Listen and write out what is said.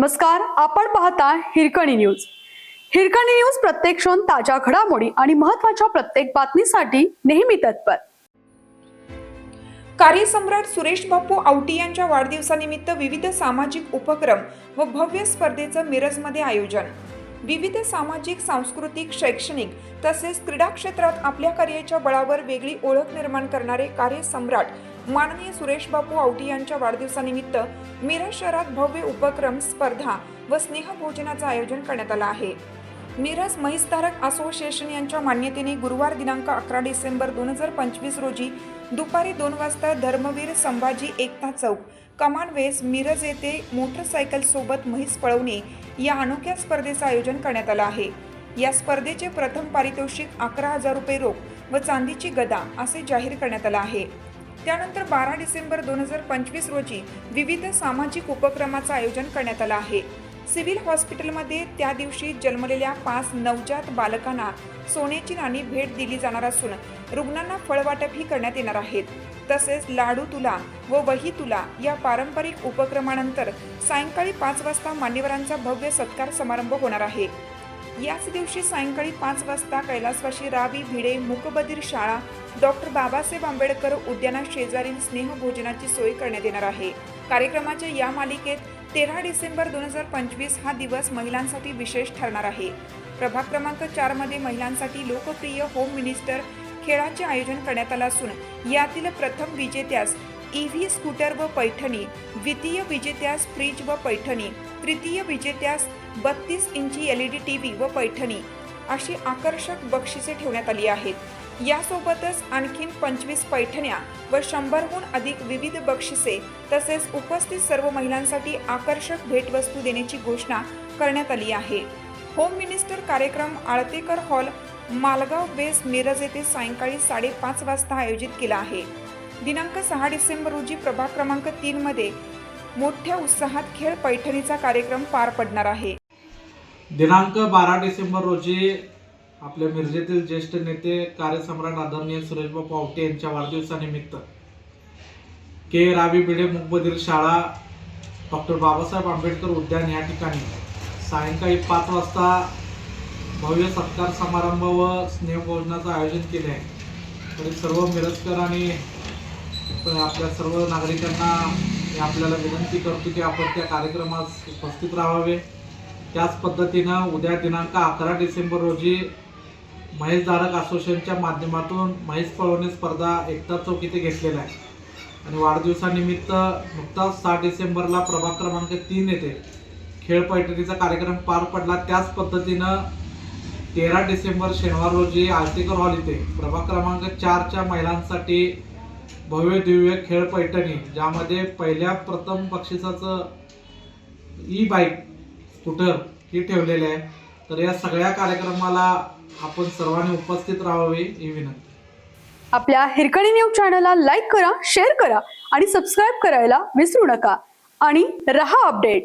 नमस्कार आपण पाहता हिरकणी न्यूज. हिरकणी न्यूज प्रत्येक क्षण ताज्या घडामोडी आणि महत्त्वाच्या प्रत्येक बातमीसाठी नेहमी तत्पर. कार्यसम्राट सुरेश बापू आवटी यांच्या वाढदिवसानिमित्त विविध सामाजिक उपक्रम व भव्य स्पर्धेचं मिरजमध्ये आयोजन. विविध सामाजिक सांस्कृतिक शैक्षणिक तसेच क्रीडा क्षेत्रात आपल्या कार्याच्या बळावर वेगळी ओळख निर्माण करणारे कार्यसम्राट माननीय सुरेश बापू आवटी यांच्या वाढदिवसानिमित्त मिरज शहरात भव्य उपक्रम स्पर्धा व स्नेहभोजनाचं आयोजन करण्यात आलं आहे. मिरज म्हैसधारक असोसिएशन यांच्या मान्यतेने गुरुवार दिनांक अकरा डिसेंबर दोन हजार पंचवीस रोजी दुपारी दोन वाजता धर्मवीर संभाजी एकता चौक कमान वेस मिरज येथे मोटरसायकलसोबत म्हैस पळवणे या अनोख्या स्पर्धेचं आयोजन करण्यात आलं आहे. या स्पर्धेचे प्रथम पारितोषिक अकरा हजार रुपये रोख व चांदीची गदा असे जाहीर करण्यात आलं आहे. त्यानंतर बारा डिसेंबर दोन हजार पंचवीस रोजी विविध सामाजिक उपक्रमाचं आयोजन करण्यात आलं आहे. सिव्हिल हॉस्पिटलमध्ये त्या दिवशी जन्मलेल्या पाच नवजात बालकांना सोन्याची नाणी भेट दिली जाणार असून रुग्णांना फळवाटपही करण्यात येणार आहेत तसेच लाडू तुला व वही तुला या पारंपरिक उपक्रमानंतर सायंकाळी पाच वाजता मान्यवरांचा भव्य सत्कार समारंभ होणार आहे. याच दिवशी सायंकाळी पाच वाजता कैलासवाशी रावी भिडे मूकबधीर शाळा डॉक्टर बाबासाहेब आंबेडकर उद्याना शेजारील स्नेहभोजनाची सोय करण्यात येणार आहे. कार्यक्रमाच्या या मालिकेत तेरा डिसेंबर दोन हजार पंचवीस हा दिवस महिलांसाठी विशेष ठरणार आहे. प्रभाग क्रमांक चारमध्ये महिलांसाठी लोकप्रिय होम मिनिस्टर खेळाचे आयोजन करण्यात आलं असून यातील प्रथम विजेत्यास ई व्ही स्कूटर व पैठणी द्वितीय विजेत्यास फ्रीज व पैठणी तृतीय विजेत्यास बत्तीस इंची L E D T V व पैठणी अशी आकर्षक बक्षिसे ठेवण्यात आली आहेत. यासोबतच आणखीन पंचवीस पैठण्या व शंभरहून अधिक विविध बक्षिसे तसेच उपस्थित सर्व महिलांसाठी आकर्षक भेटवस्तू देण्याची घोषणा करण्यात आली आहे. होम मिनिस्टर कार्यक्रम आळतेकर हॉल मालगाव बेस मिरज येथे सायंकाळी साडेपाच वाजता आयोजित केला आहे. दिनांक सहा डिसेंबर रोजी प्रभाग क्रमांक तीनमध्ये मोठ्या उत्साहात खेळ पैठणीचा कार्यक्रम पार पडणार आहे. दिनांक बारा डिसेंबर रोजी आपल्या मिरजेतील ज्येष्ठ नेते कार्यसम्राट आदरणीय सुरेशबाब पावटे यांच्या वाढदिवसानिमित्त के. रावी बिडे मुकबधीर शाळा डॉक्टर बाबासाहेब आंबेडकर उद्यान या ठिकाणी सायंकाळी पाच वाजता भव्य सत्कार समारंभ व स्नेहभोजनाचं आयोजन केले आहे. तरी सर्व मिरजकर आणि आपल्या सर्व नागरिकांना आपल्याला विनंती करतो की आपण त्या कार्यक्रमास उपस्थित राहावे. त्याच पद्धतीनं उद्या दिनांक अकरा डिसेंबर रोजी महेशधारक असोसिएशनच्या माध्यमातून महेश पळवणे स्पर्धा एकता चौक इथे घेतलेला आहे आणि वाढदिवसानिमित्त नुकताच सहा डिसेंबरला प्रभाग क्रमांक तीन येथे खेळ पैठणीचा कार्यक्रम पार पडला. त्याच पद्धतीनं तेरा डिसेंबर शनिवार रोजी आळतेकर हॉल इथे प्रभाग क्रमांक चारच्या महिलांसाठी भव्य दिव्य खेळ पैठणी ज्यामध्ये पहिल्या प्रथम बक्षिसाचं ई बाईक स्कूटर हे ठेवलेले आहे. तर या सगळ्या कार्यक्रमाला आपण सर्वांनी उपस्थित राहावे ही विनंती. आपल्या हिरकणी न्यूज चॅनलला लाईक करा शेअर करा आणि सबस्क्राईब करायला विसरू नका. आणि रहा अपडेट.